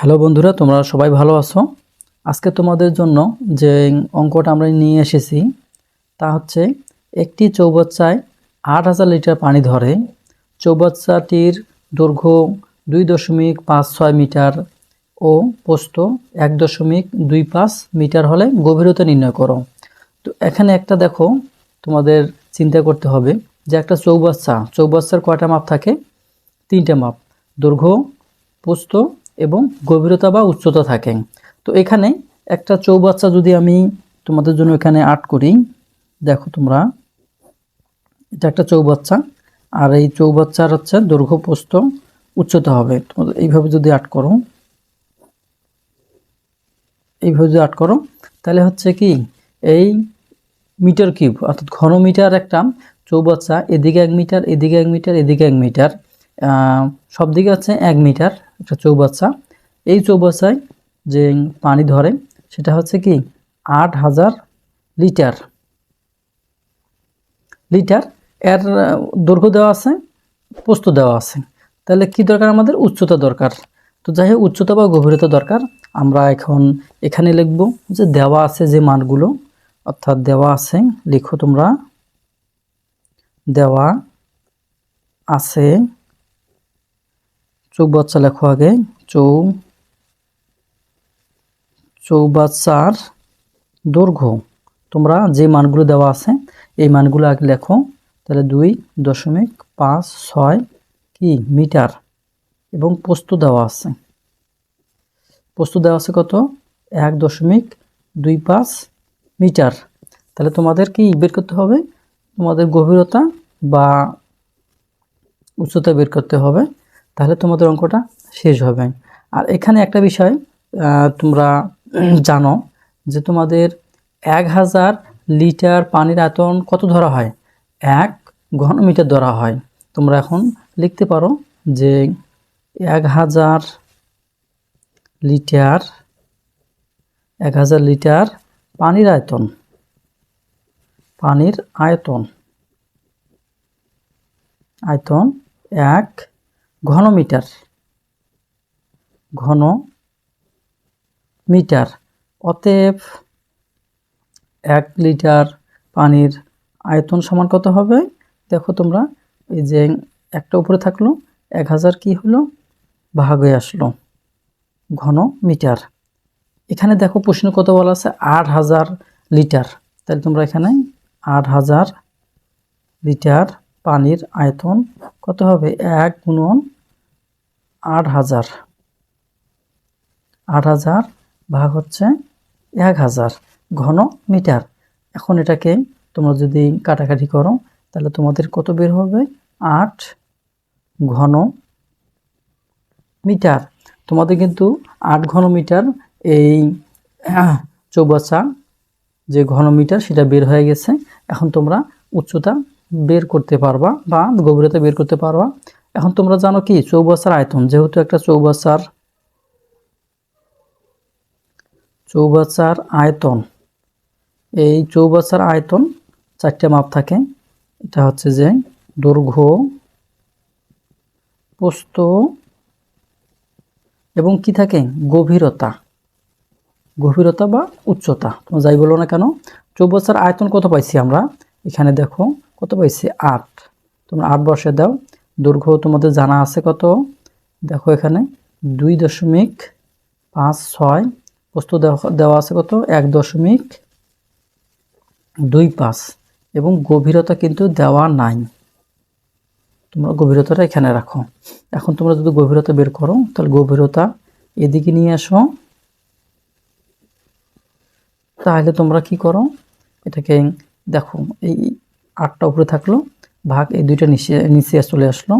Hello বন্ধুরা, তোমরা সবাই ভালো আছো? আজকে তোমাদের জন্য যে অঙ্কটা আমরা নিয়ে এসেছি, তা হচ্ছে একটি চৌবাচ্চায় আট হাজার লিটার পানি ধরে। চৌবাচ্চাটির দৈর্ঘ্য দুই দশমিক পাঁচ ছয় মিটার ও পোস্ত এক দশমিক দুই পাঁচ মিটার হলে গভীরতা নির্ণয় করো। তো এখানে একটা দেখো, তোমাদের চিন্তা করতে হবে যে একটা চৌবাচ্চা, চৌবাচ্চার কয়টা মাপ থাকে? তিনটে মাপ, দৈর্ঘ্য, পোস্ত এবং গভীরতা বা উচ্চতা থাকে তো এখানে একটা চৌবাচ্চা যদি আমি তোমাদের জন্য এখানে আর্ট করি, দেখো তোমরা, এটা একটা চৌবাচ্চা, আর এই চৌবাচ্চার হচ্ছে দৈর্ঘ্য পোস্ত উচ্চতা হবে। তোমাদের এইভাবে যদি আর্ট করো, এইভাবে যদি আর্ট করো, তাহলে হচ্ছে কি, এই মিটার কিউব, অর্থাৎ ঘন মিটার একটা চৌবাচ্চা, এদিকে এক মিটার, এদিকে এক মিটার, এদিকে এক মিটার সব দিকে হচ্ছে এক মিটার। একটা চৌবাচ্চা। এই চৌবাচ্চায় যে পানি ধরে, সেটা হচ্ছে কি আট হাজার লিটার। লিটার, এর দৈর্ঘ্য দেওয়া আছে পোস্ত দেওয়া আছে। তাহলে কি দরকার আমাদের? উচ্চতা দরকার। তো যাই উচ্চতা বা গভীরতা দরকার। আমরা এখন এখানে লিখব যে দেওয়া আছে যে মানগুলো, অর্থাৎ দেওয়া আছে, লিখো তোমরা, দেওয়া আছে চৌবাচ্চা লেখো আগে। চৌ চৌবাচ্চার দৈর্ঘ্য। তোমরা যে মানগুলো দেওয়া আছে, এই মানগুলো আগে লেখো। তাহলে দুই দশমিক পাঁচ ছয় কি? মিটার। এবং পোস্ত দেওয়া আছে। পোস্ত দেওয়া আছে কত? এক দশমিক দুই পাঁচ মিটার। তাহলে তোমাদের কি বের করতে হবে? তোমাদের গভীরতা বা উচ্চতা বের করতে হবে। তাহলে তোমাদের অঙ্কটা শেষ হবে। আর এখানে একটা বিষয় তোমরা জানো যে তোমাদের এক হাজার লিটার পানির আয়তন কত ধরা হয়? এক ঘনমিটার ধরা হয়। তোমরা এখন লিখতে পারো যে এক হাজার লিটার, এক হাজার লিটার পানির আয়তন পানির আয়তন আয়তন এক ঘনমিটার ঘন মিটার অতএব এক লিটার পানির আয়তন সমান কত হবে? দেখো তোমরা, এই যে একটা উপরে থাকল, এক হাজার কী হলো? ভাগ হয়ে আসলো ঘন মিটার এখানে দেখো প্রশ্ন কত বলা আছে? আট হাজার লিটার। তাহলে তোমরা এখানে আট হাজার লিটার পানির আয়তন কত হবে? এক গুণন আট হাজার। আট হাজার ভাগ হচ্ছে এক হাজার ঘন মিটার এখন এটাকে তোমরা যদি কাটাকাটি করো, তাহলে তোমাদের কত বের হবে? আট ঘন মিটার তোমাদের কিন্তু আট ঘন মিটার এই চৌবাচা যে ঘন মিটার সেটা বের হয়ে গেছে। এখন তোমরা উচ্চতা বের করতে পারবা বা গভীরতা বের করতে পারবা। এখন তোমরা জানো কি, চৌবাচ্চার আয়তন, যেহেতু একটা চৌবাচ্চার চৌবাচ্চার আয়তন, এই চৌবাচ্চার আয়তন চারটে মাপ থাকে। এটা হচ্ছে যে দৈর্ঘ্য, প্রস্থ এবং কি থাকে? গভীরতা। গভীরতা বা উচ্চতা। তোমরা যাই বলো না কেন, চৌবাচ্চার আয়তন কত পাইছি আমরা? এখানে দেখো কত পাইছি আট। তোমরা আট বসে দাও। দৈর্ঘ্য তোমাদের জানা আছে কত? দেখো এখানে দুই দশমিক পাঁচ ছয়। বস্তু দেওয়া- দেওয়া আছে কত? এক দশমিক দুই পাঁচ। এবং গভীরতা কিন্তু দেওয়া নাই। তোমরা গভীরতাটা এখানে রাখো। এখন তোমরা যদি গভীরতা বের করো, তাহলে গভীরতা এদিকে নিয়ে আসো। তাহলে তোমরা কি করো? এটাকে দেখো, এই আটটা উপরে থাকল, ভাগ এই দুইটা নিচে নিচে চলে আসলো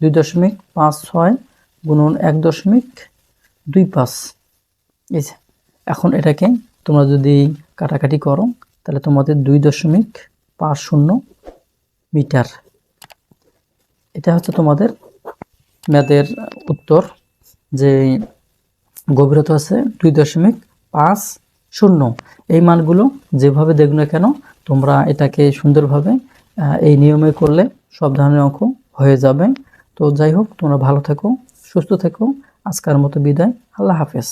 দুই দশমিক পাঁচ ছয় গুণন এক দশমিক দুই পাঁচ। এই যে, এখন এটাকে তোমরা যদি কাটাকাটি করো, তাহলে তোমাদের দুই দশমিক পাঁচ শূন্য মিটার। এটা হচ্ছে তোমাদের ম্যাথের উত্তর, যে গভীরতা আছে দুই দশমিক পাঁচ শূন্য। এই মানগুলো যেভাবে দেখো না কেন, তোমরা এটাকে সুন্দরভাবে এই নিয়মে করলে সব ধরনের অঙ্ক হয়ে যাবে। তো যাই হোক, তোমরা ভালো থেকো, সুস্থ থেকো। আজকের মতো বিদায়। আল্লাহ হাফেজ।